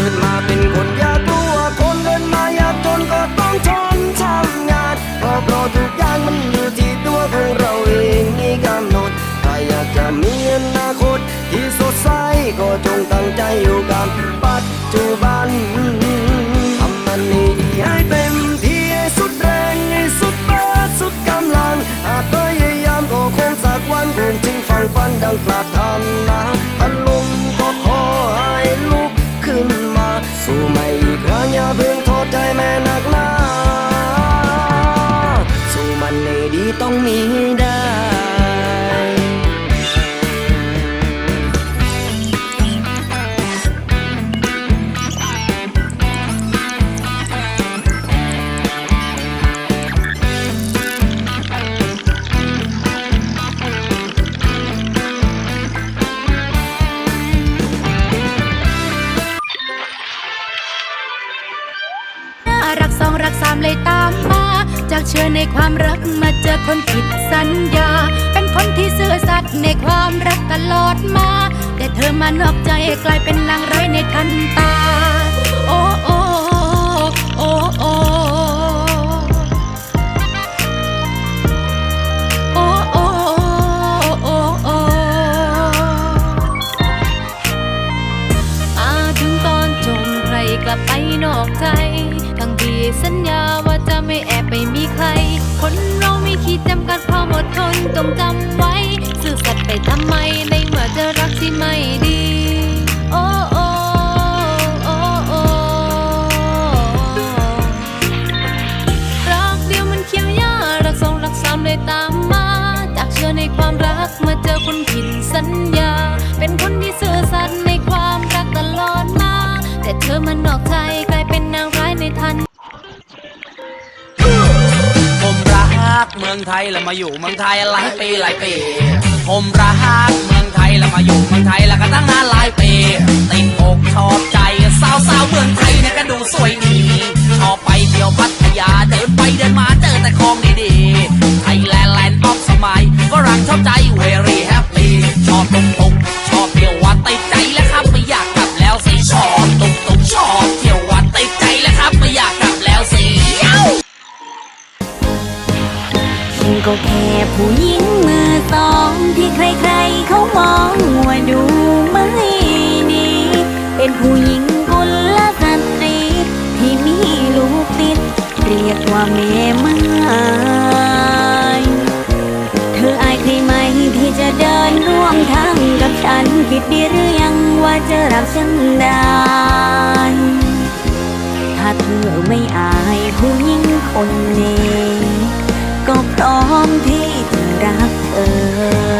กิดมาเป็นคนอยากรู้ว่าคนเดินมาอยากจนก็ต้องทนทำงานเพราะเพราะทุกอย่างมันอยู่ที่ตัวของเราเองมีกำหนดถ้าอยากจะมีอนาคตที่สดใสก็จงตั้งใจอยู่กับปัจจุบันทำมันให้ดีให้เต็มที่ให้สุดแรงให้สุดเบิดสุดกำลังอาจพยายามก็คงสักวันคงจึงฝังฝันดังปรารถนา อีกครั้งอย่าเพิ่งโทษใจแม่นักหนาสู้มันในดีต้องมี รักสองรักสามเลยตามมา จากเชื่อในความรักมาเจอคนผิดสัญญา เป็นคนที่ซื่อสัตย์ในความรักตลอดมา แต่เธอมานอกใจกลายเป็นนางร้ายในทันตา โอ้โอ้โอ้โอ้ อบไปมีใครคนเราไม่ขีดจำกัดความดทนต้องจำไว้ ซื่อสัตย์ไปทำไมในเมื่อเจอรักที่ไม่ดี โอ้โอ้โอ้โอ้รักเดียวมันเขียวยารักสองรักสามเลยตามมา จากเชื่อในความรักมาเจอคนผิดสัญญา เป็นคนที่ซื่อสัตย์ในความรักตลอดมา แต่เธอมันนอกใจกลายเป็นนางร้ายในทัน เมืองไทยแล้วมาอยู่เมืองไทยหลายปีหลายปี ผมรักเมืองไทยแล้วมาอยู่เมืองไทยแล้วก็ตั้งนานหลายปีติดอก ก็แค่ผู้หญิงมือสองที่ใครๆเขามองว่าดูไม่ดี เป็นผู้หญิงกุลสตรีที่มีลูกติด เรียกว่าแม่ไม้เธออายใครไหมที่จะเดินร่วมทางกับฉันคิดดีหรือยังว่าจะรับฉันได้ถ้าเธอไม่อายผู้หญิงคนนี้ ก็พร้อมที่จะรักเธอ